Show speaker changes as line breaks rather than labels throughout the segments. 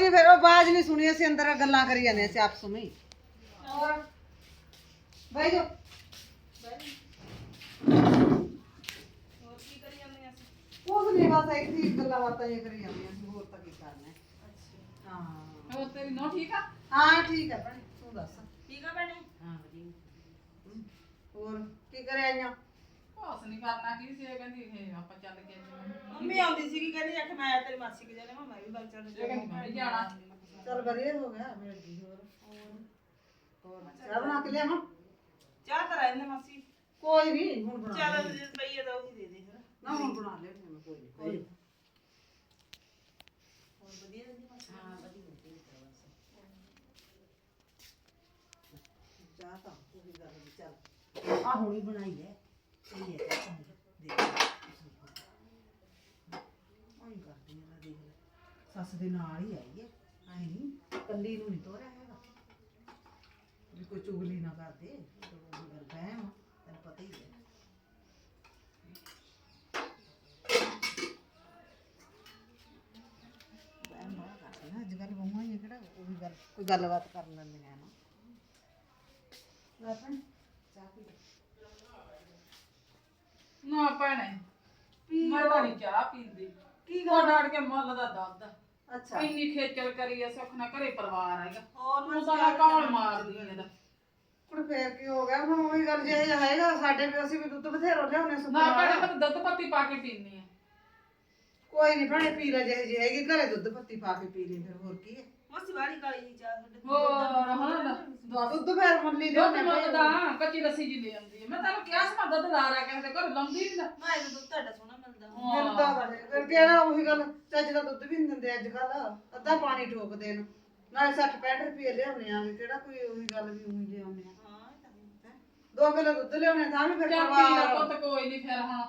ਕੋਈ ਨਹੀਂ ਫਿਰ ਉਹ ਆਵਾਜ਼ ਨਹੀਂ ਸੁਣੀ ਅਸੀਂ ਅੰਦਰ ਗੱਲਾਂ ਕਰੀ ਜਾਂਦੇ ਸੀ ਆਪਸ ਵਿੱਚ। ਹੋਰ? ਬਹਿ ਜਾ
ਹੋਰ ਕੀ ਕਰੀ ਜਾਂਦੇ ਆ?
ਕੁਝ ਨਹੀਂ ਬਸ ਇੱਥੇ ਹੀ ਗੱਲਾਂ ਬਾਤਾਂ ਜਿਹੀਆਂ ਕਰੀ ਜਾਂਦੀਆਂ ਸੀ ਹੋਰ ਤਾਂ ਕੀ ਕਰਨਾ ਹੈ। ਹਾਂ।
ਹੋਰ ਤੇਰੀ ਨੋਹ ਠੀਕ ਆ?
ਹਾਂ ਠੀਕ ਹੈ ਭੈਣੇ ਤੂੰ ਦੱਸ।
ਠੀਕ ਆ ਭੈਣੇ?
ਹਾਂ ਵਧੀਆ। ਹੋਰ ਕੀ ਕਰਿਆ ਆਈਆਂ?
ਕੁਛ ਨਹੀਂ ਕਰਨਾ ਕੀ ਸੀ ਇਹ ਕਹਿੰਦੀ ਇਹ ਆਪਾਂ ਚੱਲ ਕੇ ਆਈਏ।
ਮੰਮੀ ਆਉਂਦੀ ਸੀਗੀ ਕਹਿੰਦੀ ਅੱਖ ਮੈਂ ਤੇਰੀ ਮਾਸੀ ਕੇ ਜਾਣੇ ਮੈਂ ਵੀ ਬਲ ਚੱਲ
ਇਹ ਕਹਿੰਦੀ ਮੈਂ ਵੀ ਜਾਣਾ।
ਚਲ ਵਧੀਆ ਹੋ ਗਿਆ ਮਿਲ ਗਈ ਹੋਰ। ਹੋਰ ਚਾਹ ਬਣਾ ਕੇ ਲਿਆਵਾਂ?
ਚਾਹ ਤਾਂ ਰਹਿੰਦੇ ਮਾਸੀ।
ਕੋਈ ਨਹੀਂ ਹੁਣ ਬਣਾ
ਚੱਲ। ਜੇ ਪਈ ਆ ਤਾਂ ਉਹੀ ਦੇ ਦੇ ਫਿਰ।
ਨਾ ਹੁਣ ਬਣਾ ਲਿਆਉਂਦੇ ਮੈਂ ਕੋਈ ਨਹੀਂ ਕੋਈ ਨੀ।
ਹੋਰ ਵਧੀਆ ਰਹਿੰਦੀ ਮਾਸੀ?
ਹਾਂ ਵਧੀਆ ਚਾਹ ਤਾਂ ਕੋਈ ਗੱਲ ਨਹੀਂ ਚੱਲ। ਆ ਹੁਣੀ ਬਣਾਈ ਹੈ। ਇਹ ਹੈ ਚਾਹ ਦੇਖ ਆਈ ਕਰਦੀ ਹੈ ਦੇਖ ਲੈ ਸੱਸ ਦੇ ਨਾਲ ਹੀ ਆਈ ਹੈ ਆਈ ਨਹੀਂ ਕੱਲੀ ਨੂੰ ਨਹੀਂ ਤੋਰਿਆ ਹੈਗਾ। ਵੀ ਕੋਈ ਚੁਗਲੀ ਨਾ ਕਰਦੇ ਉਹ ਗੱਲ ਬਹਿਮ ਆ, ਤੈਨੂੰ ਪਤਾ ਹੀ ਹੈ। ਬਹਿਮ ਬੜਾ ਕਰਦੇ ਨਾ ਅੱਜ ਕੱਲ੍ਹ ਬਹੂਆਂ ਹੀ ਕਿਹੜਾ ਉਹ ਵੀ ਗੱਲ ਕੋਈ ਗੱਲਬਾਤ ਕਰ ਲੈਂਦੀਆਂ ਨਾ। ਲੈ ਭੈਣ, ਚਾਹ ਪੀ ਲੈ।
ਨਾ ਭੈਣੇ ਮੈਂ ਤਾਂ ਨਹੀਂ ਚਾਹ ਪੀਂਦੀ।
ਕੀ
ਉਹ ਡਾੜ ਕੇ ਮੁੱਲ ਦਾ ਦੁੱਧ
ਅੱਛਾ।
ਇੰਨੀ ਖੇਚਲ ਕਰੀ ਐ ਸੁੱਖ ਨਾ ਘਰੇ ਪਰਿਵਾਰ ਹੈਗਾ
ਹੋਰ
ਤੂੰ ਤਾਂ ਕੌਣ ਮਾਰਦੀ ਐ ਇਹਦਾ।
ਕੁੜ ਫੇਰ ਕੀ ਹੋ ਗਿਆ? ਹੁਣ ਉਹੀ ਗੱਲ ਜੇ ਜਿਹਾ ਹੈਗਾ ਸਾਡੇ ਵੀ ਅਸੀਂ ਵੀ ਦੁੱਧ ਬਥੇਰੋ ਲਿਆਉਣੇ ਸੁੱਕਾ
ਨਾ ਭੈਣੇ ਮੈਂ ਤਾਂ ਦੁੱਧ ਪੱਤੀ ਪਾ ਕੇ ਪੀਂਦੀ ਆ।
ਕੋਈ ਨਹੀਂ ਭੈਣੇ ਪੀ ਲੈ ਜਿਹੇ ਜਿਹੇ ਹੈਗੀ ਘਰੇ ਦੁੱਧ ਪੱਤੀ ਪਾ ਕੇ ਪੀ ਲਈ ਫਿਰ ਹੋਰ ਕੀ ਹੈ?
ਮਾਸੀ ਵਾਲੀ ਕਾਲੀ ਜੀ
ਹੋਰ ਹਾਂ ਦੱਸ।
ਦੁੱਧ ਫਿਰ ਮੁੱਲੀ
ਦੁੱਧ ਮੁੱਲ ਦਾ ਕੱਚੀ ਲੱਸੀ ਜੀ ਲੈ ਆਉਂਦੀ ਐ ਮੈਂ ਤੈਨੂੰ ਕਿਹਾ ਸੀ ਮੈਂ ਦੁੱਧ ਲਾ ਰਿਆ ਕਹਿੰਦੇ ਘਰ ਲਾਉਂਦੀ ਨਹੀਂ
ਮੈਂ ਇਹ ਦੁੱਧ ਤੁਹਾਡਾ ਸੋਹਣਾ ਮਿਲਦਾ।
ਮਿਲਦਾ ਵਾ। ਫਿਰ ਕਿਹੜਾ ਉਹੀ ਗੱਲ ਚੱਜ ਦਾ ਦੁੱਧ ਵੀ ਨਹੀਂ ਦਿੰਦੇ ਅੱਜ ਕੱਲ ਅੱਧਾ ਪਾਣੀ ਠੋਕਦੇ ਨੇ ਨਾਲੇ 60 65 ਰੁਪਏ ਲਿਆਉਣੇ ਆ ਕਿਹੜਾ ਕੋਈ ਉਹੀ ਗੱਲ ਵੀ ਉਹੀ ਲਿਆਉਣੇ ਆ।
ਹਾਂ ਹੈ।
ਹੈਂ? ਦੋ ਕਿਲੋ ਦੁੱਧ ਲਿਆਉਣੇ ਤਾਂ ਵੀ ਫਿਰ ਪਰਿਵਾਰ
ਪੁੱਤ ਕੋਈ ਨਹੀਂ ਫਿਰ ਹੁਣ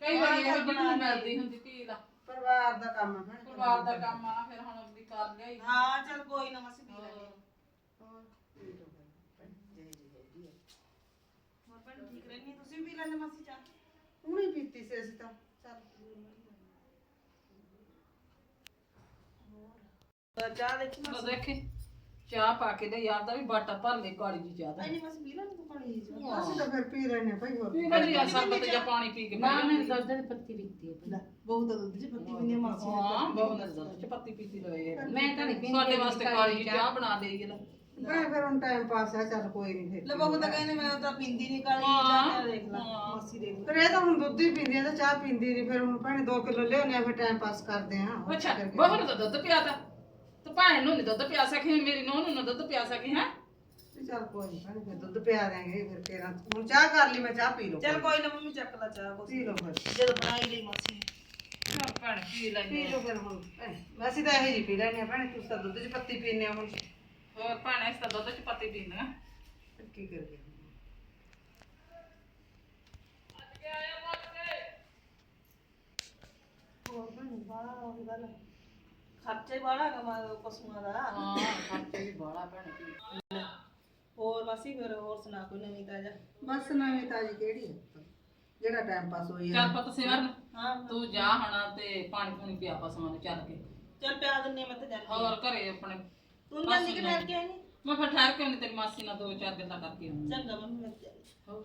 ਕਈ ਵਾਰੀ ਇਹੋ ਜਿਹੀ ਮਿਲਦੀ ਹੁੰਦੀ ਪੀ ਲਾ
ਪਰਿਵਾਰ ਦਾ ਕੰਮ ਹੈ
ਪਰਿਵਾਰ ਦਾ ਕੰਮ ਆ ਫਿਰ ਹੁਣ ਕਰ ਲਿਆਈ
ਹਾਂ ਚੱਲ ਕੋਈ ਨਾ ਮਾਸੀ ਪੀ ਲੈਂਦੇ ਆ।
ਹੋਰ? ਪੀ ਲਓ ਫਿਰ, ਭੈਣੇ, ਜਿਹੇ ਜਿਹੀ ਹੈਗੀ ਹੈ।
ਹੋਰ ਭੈਣ ਠੀਕ ਰਹਿੰਦੀ? ਆ? ਤੁਸੀਂ ਵੀ ਪੀ ਲੈਂਦੇ ਮਾਸੀ ਚਾਹ?
ਹੁਣੀ ਪੀਤੀ ਸੀ ਅਸੀਂ ਤਾਂ। ਚੱਲ।
ਹੋਰ? ਚਾਹ ਦੇਖੀ
ਲੋ
ਮਾਸੀ?
ਦੇਖੀ। ਚਾਹ ਪਾ ਕੇ ਦੇ ਯਾਰ ਦਾ ਵੀ ਬਾਟਾ ਭਰ ਲੈ ਕਾਲੀ ਜੀ ਚਾਹ ਦਾ
ਨਹੀਂ ਮਾਸੀ ਪੀ ਲੈਂਦੇ ਤੂੰ ਪਾਣੀ ਜੀ।
ਅਸੀਂ ਤਾਂ ਫਿਰ ਪੀ ਰਹੇ ਨੇ ਭਾਈ ਹੋਰ।
ਪੀ ਕਰੀ ਆ ਸਰਬਤ ਜਾਂ ਪਾਣੀ ਪੀ ਕੇ ਨਾ ਮੈਂ
ਲੈ। ਬਹੁਤ ਦੁੱਧ ਚ ਪੱਤੀ ਨਹੀਂ ਮਾਸੀ
ਹਾਂ ਬਹੁਤ ਨਜ਼ਰ ਚ ਪੱਤੀ ਪੀਤੀ ਲਵੇ
ਮੈਂ ਤਾਂ ਨਹੀਂ ਪੀਂਦੀ
ਸਾਡੇ ਵਾਸਤੇ ਕਾਲੀ ਚਾਹ ਬਣਾ ਦੇਈ ਲੈ
ਮੈਂ ਫਿਰ ਹੁਣ ਟਾਈਮ ਪਾਸ ਹੈ ਚੱਲ ਕੋਈ ਨਹੀਂ ਫਿਰ
ਲੈ ਬਾਬੂ ਤਾਂ ਕਹਿੰਦੇ ਮੈਂ ਤਾਂ ਪੀਂਦੀ ਨਹੀਂ ਕਾਲੀ ਚਾਹ ਦੇਖ ਲੈ। ਮਾਸੀ ਦੇਖ
ਫਿਰ ਇਹ ਤਾਂ ਹੁਣ ਦੁੱਧ ਹੀ ਪੀਂਦੀ ਆ ਤਾਂ ਚਾਹ ਪੀਂਦੀ ਨਹੀਂ ਫਿਰ ਹੁਣ ਭਾਣੇ 2 ਕਿਲੋ ਲਿਆਉਣੇ ਆ ਫਿਰ ਟਾਈਮ ਪਾਸ ਕਰਦੇ ਆ।
ਅੱਛਾ ਬਹੂ ਨੂੰ ਤਾਂ ਦੁੱਧ ਪਿਆ ਤਾ ਭੈਣ ਨੂੰ ਨਹੀਂ ਦੁੱਧ ਪਿਆ ਸਕੀ ਮੇਰੀ ਨੂੰਹ ਨੂੰ ਨਾ ਦੁੱਧ ਪਿਆ ਸਕੀ ਹੈ?
ਚੱਲ ਕੋਈ ਨਹੀਂ ਭਾਣੇ ਫਿਰ ਦੁੱਧ ਪਿਆ ਦਿਆਂਗੇ ਫਿਰ ਤੇਰਾ। ਹੁਣ ਚਾਹ ਕਰ ਲਈ ਮੈਂ ਚਾਹ ਪੀ ਲਓ
ਚੱਲ ਕੋਈ ਨਾ ਮੰਮੀ ਚੱਕ ਲੈ ਚਾਹ
ਪੀ ਲਓ ਫਿਰ।
ਜਦੋਂ ਬਣਾਈ ਲਈ ਮਾਸੀ।
ਭੈਣ ਪੀ ਲੈਂਦੇ
ਪੀ ਲਓ ਫਿਰ ਹੁਣ ਭੈਣੇ ਅਸੀਂ ਤਾਂ ਇਹੋ ਜਿਹੀ ਪੀ ਲੈਣੇ ਆ ਭੈਣੇ ਤੁਸੀਂ ਤਾਂ ਦੁੱਧ ਚ ਪੱਤੀ ਪੀਨੇ ਆ ਹੁਣ
ਹੋਰ ਭੈਣੇ ਇਸ ਤਾਂ ਦੁੱਧ ਚ ਪੱਤੀ ਪੀਂਦੀਆਂ
ਫਿਰ ਕੀ ਕਰੀਏ
ਹੋਰ ਭੈਣ ਬਾਹਲਾ ਉਹ ਗੱਲ ਖਰਚਾ ਹੀ ਬਾਹਲਾ ਕਮਾ ਪਸ਼ੂਆਂ ਦਾ
ਹਾਂ ਖਰਚੇ ਵੀ ਬਾਹਲਾ ਭੈਣੇ ਪੀ
ਹੋਰ ਮਾਸੀ ਫਿਰ ਹੋਰ ਸੁਣਾ ਕੋਈ ਨਵੀਂ ਤਾਜ਼ਾ
ਬਸ ਨਵੀਂ ਤਾਜੀ ਕਿਹੜੀ ਹੈ ਜਿਹੜਾ ਟਾਈਮ ਪਾਸ ਹੋਈ
ਚੱਲ ਪੁੱਤ ਸਿਮਰਨ
ਹਾਂ
ਤੂੰ ਜਾ ਹਣਾ ਤੇ ਪਾਣੀ ਪੂਣੀ ਪਿਆ ਪਸਮਾਂ ਨੂੰ ਚੱਲ ਕੇ।
ਚੱਲ ਪਿਆ ਦਿੰਨੇ ਮੈਂ ਤਾਂ ਜਾਂਦੀ ਹਾਂ।
ਹੋਰ ਘਰੇ ਆਪਣੇ
ਤੂੰ ਜਾਂਦੀ ਕਿ ਠਹਿਰ ਕੇ ਆਈ? ਨੀ?
ਮੈਂ ਫਿਰ ਠਹਿਰ ਕੇ ਆਉਂਦੀ ਤੇਰੀ ਮਾਸੀ ਨਾਲ ਦੋ ਚਾਰ ਗੱਲਾਂ ਕਰਕੇ ਆਉਂਦੀ।
ਚੰਗਾ ਮੰਮੀ ਮੈਂ ਚੱਲੀ
ਹੋਰ।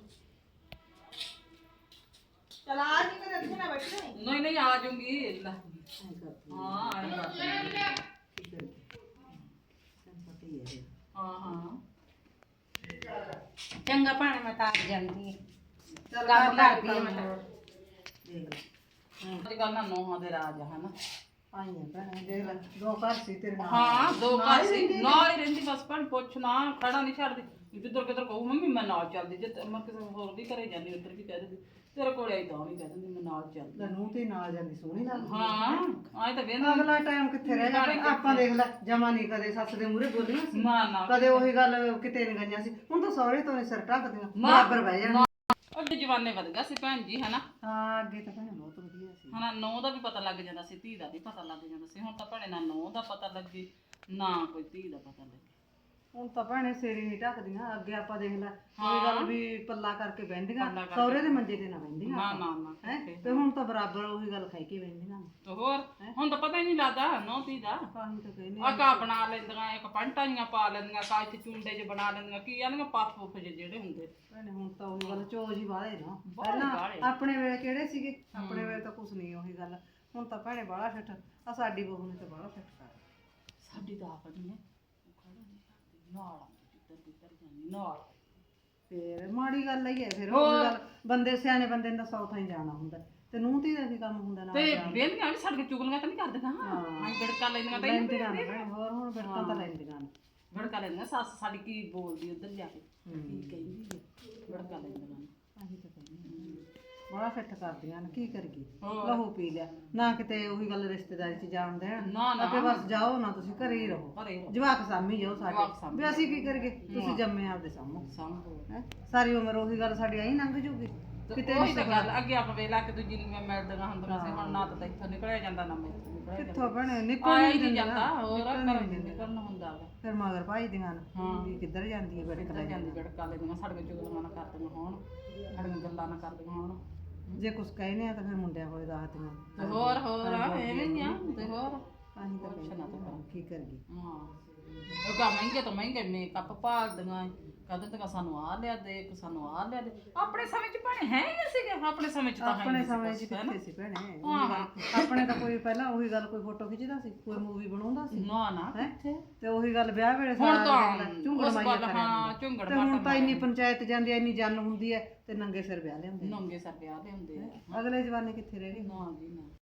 ਚਲ ਆ ਜੀ ਮੇਰੇ ਇੱਥੇ ਨਾ ਬੈਠੀ
ਨਹੀਂ ਨਹੀਂ ਆ ਜਾਊਂਗੀ ਲੈ।
ਐਂ ਕਰਦੀ
ਹਾਂ ਆਈ ਬਾਤ
ਕੀ ਕਰੀਏ ਤੈਨੂੰ ਪਤਾ ਹੀ ਹੈ।
ਹਾਂ ਹਾਂ
ਚੰਗਾ ਭਾਣੇ ਮੈਂ ਤਾਂ ਆ ਜਾਂਦੀ ਹਾਂ।
ਚੱਲ
ਕੰਮ
ਕਰ
ਕਰਦੀ ਆ ਮੈਂ ਤਾਂ।
ਦੇਖ ਲੈ।
ਅੱਜ ਕੱਲ ਨਾ ਨੋਹਾਂ ਦੇ ਰਾਜ ਆ ਹਨਾ।
ਆਈਆਂ ਭੈਣੇ ਦੇਖ ਲੈ ਦੋ ਘਰ ਸੀ ਤੇਰੇ ਨਾਲ।
ਹਾਂ ਦੋ ਘਰ ਸੀ। ਨਾਲ ਹੀ ਰਹਿੰਦੀ ਬਸ ਭੈਣ ਪੁੱਛ ਨਾ ਖੜਾ ਨਹੀਂ ਛੱਡਦੀ। ਜਿੱਧਰ ਕਿਧਰ ਕਹੂ ਮੰਮੀ ਮੈਂ ਨਾਲ ਚੱਲਦੀ। ਜੇ ਤੇ ਮੈਂ ਕਿਸੇ ਹੋਰ ਦੀ ਘਰੇ ਜਾਂਦੀ ਉੱਧਰ ਵੀ ਕਹਿ ਦਿੰਦੀ। ਤੇਰੇ ਕੋਲ ਆਈ ਤਾਂ ਵੀ ਕਹਿ ਦਿੰਦੀ ਮੈਂ ਨਾਲ ਚੱਲਦੀ।
ਲੈ ਨੂੰ ਤੇ ਨਾਲ ਜਾਂਦੀ ਸੋਹਣੀ ਲੱਗਦੀ।
ਹਾਂ ਆਏ ਤਾਂ ਵੇਂਦਾ
ਅਗਲਾ ਟਾਈਮ ਕਿੱਥੇ ਰਹਿ ਗਿਆ ਆਪਾਂ ਦੇਖ ਲੈ ਜਮਾ ਨਹੀਂ ਕਦੇ ਸੱਸ ਦੇ ਮੂਹਰੇ ਬੋਲੀਆਂ ਸੀ।
ਨਾ ਨਾ
ਕਦੇ ਉਹੀ ਗੱਲ ਕਿਤੇ ਨਹੀਂ ਗਈਆਂ ਸੀ। ਹੁਣ ਤਾਂ ਸਹੁਰੇ ਤੋਂ ਨੇ ਸਿਰ ਢੱਕਦੀਆਂ ਬਰਾਬਰ ਬਹਿ ਜਾਣ।
ਅੱਗੇ ਜਵਾਨੇ ਵਧ ਗਿਆ ਸੀ ਭੈਣ ਜੀ ਹਨਾ?
ਹਾਂ ਅੱਗੇ ਤਾਂ ਭੈਣੇ ਬਹੁਤ ਵਧੀਆ ਸੀ।
ਹਨਾ ਨੌ ਦਾ ਵੀ ਪਤਾ ਲੱਗ ਜਾਂਦਾ ਸੀ ਧੀ ਦਾ ਵੀ ਪਤਾ ਲੱਗ ਜਾਂਦਾ ਸੀ ਹੁਣ ਤਾਂ ਭੈਣੇ ਨਾ ਨੌ ਦਾ ਪਤਾ ਲੱਗੇ ਨਾ ਕੋਈ ਧੀ ਦਾ ਪਤਾ ਲੱਗੇ।
ਹੁਣ ਤਾਂ ਭੈਣੇ ਸੇਰੀ ਨਹੀਂ ਢੱਕਦੀਆਂ ਅੱਗੇ ਆਪਾਂ ਦੇਖ ਲੈ ਕੋਈ ਗੱਲ ਵੀ ਪੱਲਾ ਕਰਕੇ ਬਹਿੰਦੀਆਂ। ਸਹੁਰੇ ਦੇ ਮੰਜੇ ਤੇ ਨਾ ਬਹਿੰਦੀਆਂ
ਨਾ ਨਾ ਨਾ
ਹੈ? ਤੇ ਹੁਣ ਤਾਂ ਬਰਾਬਰ ਉਹੀ ਗੱਲ ਖਾਈ ਕੇ ਬਹਿੰਦੀਆਂ।
ਤੇ ਹੋਰ ਹੁਣ ਤਾਂ ਪਤਾ ਹੀ ਨਹੀਂ ਲੱਗਦਾ ਨੌ ਤੀ ਦਾ
ਕਾਹੀ ਤਾਂ ਕਹਿੰਦੇ
ਆ ਕਾ ਬਣਾ ਲੈਂਦੀਆਂ ਇੱਕ ਪੰਟਾਈਆਂ ਪਾ ਲੈਂਦੀਆਂ ਕਾ ਇੱਥੇ ਚੁੰਡੇ 'ਚ ਬਣਾ ਲੈਂਦੀਆਂ ਕੀ ਆਂਦੀਆਂ ਪੱਫ ਪੁੱਫ ਜਿਹੇ ਜਿਹੜੇ ਹੁੰਦੇ।
ਭੈਣੇ ਹੁਣ ਤਾਂ ਉਹੀ ਗੱਲ ਚੋਜ ਹੀ ਵਾਲੇ ਨਾ। ਪਹਿਲਾਂ। ਆਪਣੇ ਵੇਲੇ ਕਿਹੜੇ ਸੀਗੇ? ਆਪਣੇ ਵੇਲੇ ਤਾਂ ਕੁਝ ਨਹੀਂ ਉਹੀ ਗੱਲ। ਹੁਣ ਤਾਂ ਭੈਣੇ ਬਾਹਲਾ ਫਿੱਟ। ਆ ਸਾਡੀ ਬਹੂ ਨੇ ਤਾਂ ਬਾਹਲਾ ਫਿੱਟ ਕਰ
ਸਾਡੀ ਤਾਂ ਆਪ ਨਹੀਂ ਹੈ। ਨਾਲ। ਆਉਂਦੀ ਜਿੱਧਰ ਜਿੱਧਰ ਜਾਂਦੀ ਨਾਲ।
ਫੇਰ ਮਾੜੀ ਗੱਲ ਹੀ ਹੈ ਫਿਰ ਉਹੀ ਗੱਲ। ਬੰਦੇ ਸਿਆਣੇ ਬੰਦੇ ਨੇ ਤਾਂ ਸੌ ਥਾਂ ਹੀ ਜਾਣਾ ਹੁੰਦਾ। ਤੇ ਨੂੰਹ ਧੀ ਦਾ ਕੀ ਕੰਮ ਹੁੰਦਾ ਨਾ
ਤੇ ਵੇਲੀਆਂ ਵੀ ਸਾਡੇ ਚੁਗਲੀਆਂ ਤਾਂ ਨਹੀਂ ਕਰਦੀਆਂ। ਹਾਂ ਗੜਕਾ ਲੈਂਦੀਆਂ ਤਾਂ
ਲੈਂਦੀਆਂ ਨੇ ਭੈਣੇ ਹੋਰ ਹੁਣ ਬਿਰਕਾਂ ਤਾਂ ਲੈਂਦੀਆਂ ਨੇ।
ਗੜਕਾ ਲੈਂਦੀਆਂ ਸੱਸ ਸਾਡੀ ਕੀ ਬੋਲਦੀ ਉੱਧਰ ਜਾ ਕੇ। ਕੀ ਕਹਿੰਦੀ ਹੈ ਗੜਕਾ ਲੈਂਦੀਆਂ ਨੇ।
ਤਾਂ ਬੜਾ ਫਿੱਟ ਕਰਦੀਆਂ ਨੇ ਕੀ ਕਰੀਏ?
ਹੋਰ।
ਲਹੂ ਪੀ ਲਿਆ। ਨਾ ਕਿਤੇ ਉਹੀ ਗੱਲ ਰਿਸ਼ਤੇਦਾਰੀ 'ਚ ਜਾਣ ਦੇਣ।
ਨਾ ਨਾ।
ਬਸ ਜਾਓ ਨਾ ਤੁਸੀਂ ਘਰੇ ਹੀ ਰਹੋ।
ਘਰੇ ਰਹੋ।
ਜਵਾਕ ਸਾਮੀ ਜਾਓ
ਜਵਾਕ
ਸਾਡੇ
ਸਾਂਭੀ
ਵੀ ਅਸੀਂ ਕੀ ਕਰੀਏ? ਤੁਸੀਂ ਜੰਮੇ ਆਪਦੇ ਸਾਹਮਣੇ।
ਸੰਭੋ।
ਹੈਂ? ਸਾਰੀ ਉਮਰ ਉਹੀ ਗੱਲ ਸਾਡੀ ਆਈ ਲੰਘ ਜੂਗੀ।
ਕਿਤੇ ਉਹੀ ਤਾਂ ਗੱਲ ਅੱਗੇ ਆਪਾਂ ਵੇਲਾ ਕਿ ਦੂਜੀ ਨੂੰ ਮਿਲਦੀਆਂ ਹੁੰਦੀਆਂ ਸੀ ਹੁਣ ਨਾ ਤਾਂ ਇੱਥੋਂ ਨਿਕਲਿਆ ਜਾਂਦਾ ਨਾ ਨਿਕਲਿਆ ਜਾਂਦਾ
ਕਿੱਥੋਂ ਭੈਣੇ? ਨਿਕਲ
ਆਇਆ
ਨਹੀਂ
ਹੀ ਨਹੀਂ
ਦਿੰਦੀਆਂ
ਜਾਂਦਾ ਹੋਰ ਘਰੋਂ ਹੀ ਨਿਕਲਣਾ ਹੁੰਦਾ ਵਾ।
ਫਿਰ ਮਗਰ ਭਾਈ ਦੀਆਂ ਵੀ ਕਿੱਧਰ ਜਾਂਦੀ ਹੈ ਬੜੇ
ਕਿੱਧਰ ਜਾਂਦੀ ਗੜਕਾ ਲੈਂਦੀਆਂ ਸਾਡੀਆਂ ਚੁਗਲੀਆਂ ਨਾ ਕਰਦੀਆਂ ਹੋਣ ਸਾਡੀਆਂ ਗੱਲਾਂ ਨਾ ਕਰਦੀਆਂ ਹੋਣ।
ਜੇ ਕੁਛ ਕਹਿੰਦੇ ਆ ਤਾਂ ਫਿਰ ਮੁੰਡਿਆਂ ਕੋਲੇ ਦੱਸਦੀਆਂ
ਤੇ ਹੋਰ ਹੋਰ ਐਵੇਂ ਹੀ ਆ ਤੇ ਹੋਰ?
ਅਸੀਂ ਤਾਂ ਕਹਿੰਦੇ ਕੀ ਕਰੀਏ।
ਹਾਂ। ਉਹ ਕਾ ਮਹਿੰਗੇ ਤੋਂ ਮਹਿੰਗੇ ਮੇਕਅਪ ਭਾਲਦੀਆਂ। ਕਦੇ ਤੱਕ ਸਾਨੂੰ ਆ ਲਿਆ ਦੇ ਇੱਕ ਸਾਨੂੰ ਆ ਲਿਆ ਦੇ। ਆਪਣੇ ਸਮੇਂ ਚ ਭੈਣੇ ਹੈ ਹੀ ਸੀਗੇ। ਆਪਣੇ ਸਮੇਂ ਚ ਤਾਂ ਹੈ
ਆਪਣੇ
ਨਹੀਂ
ਸਮੇਂ 'ਚ
ਹੈ?
ਕਿੱਥੇ ਸੀ ਭੈਣੇ? ਗੱਲ। ਆਪਣੇ ਤਾਂ ਕੋਈ ਪਹਿਲਾਂ ਉਹੀ ਗੱਲ ਕੋਈ ਫੋਟੋ ਖਿੱਚਦਾ ਸੀ ਕੋਈ ਮੂਵੀ ਬਣਾਉਂਦਾ ਸੀ।
ਨਾ ਨਾ
ਹੈਂ?
ਕਿੱਥੇ?
ਤੇ ਉਹੀ ਗੱਲ ਵਿਆਹ ਵੇਲੇ
ਹੁਣ ਤਾਂ
ਝੁੰਗੜ
ਉਸ
ਮਾਈਆ
ਵੱਲ ਹਾਂ। ਝੁੰਗੜ
ਤੇ ਹੁਣ ਤਾਂ ਇੰਨੀ ਪੰਚਾਇਤ ਜਾਂਦੀ ਐ ਇੰਨੀ ਜਨ ਹੁੰਦੀ ਐ ਤੇ ਨੰਗੇ ਸਿਰ ਵਿਆਹ ਲਿਆਉਂਦੇ
ਨੰਗੇ ਸਰ ਵਿਆਹ ਦੇ ਹੁੰਦੇ ਆ
ਅਗਲੇ ਜਵਾਨੇ ਕਿੱਥੇ ਰਹਿ ਗਏ?
ਨਾ ਜੀ ਨਾ।